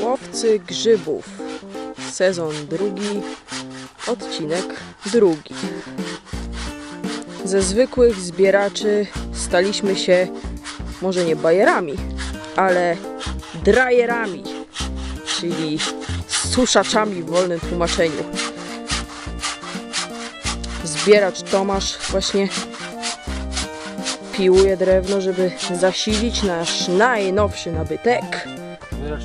Łowcy grzybów. Sezon drugi, odcinek drugi. Ze zwykłych zbieraczy staliśmy się może nie bajerami, ale drajerami, czyli suszaczami w wolnym tłumaczeniu. Zbieracz Tomasz właśnie piłuje drewno, żeby zasilić nasz najnowszy nabytek. Na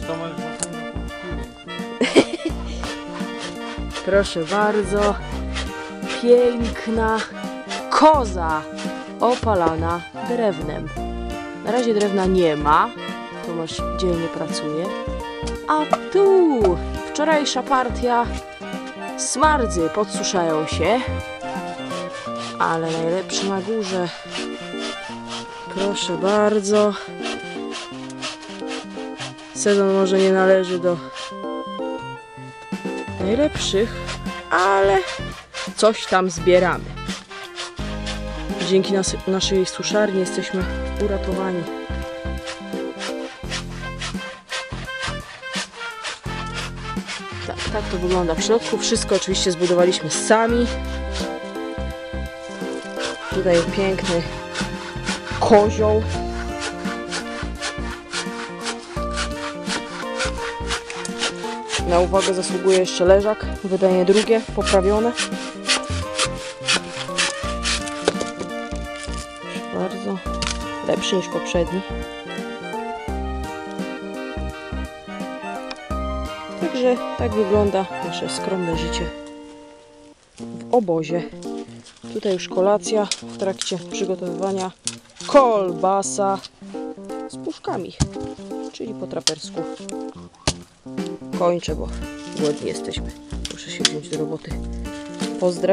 Proszę bardzo, piękna koza opalana drewnem. Na razie drewna nie ma, Tomasz dzielnie pracuje. A tu wczorajsza partia smardzy podsuszają się, ale najlepszy na górze. Proszę bardzo. Sezon może nie należy do najlepszych, ale coś tam zbieramy. Dzięki nas, naszej suszarni jesteśmy uratowani. Tak, tak to wygląda w środku. Wszystko oczywiście zbudowaliśmy sami. Tutaj piękny kozioł. Na uwagę zasługuje jeszcze leżak, wydanie drugie, poprawione. Bardzo, lepszy niż poprzedni. Także tak wygląda nasze skromne życie w obozie. Tutaj już kolacja w trakcie przygotowywania kolbasa z puszkami, czyli po trapersku kończę, bo głodni jesteśmy. Muszę się wziąć do roboty. Pozdrawiam.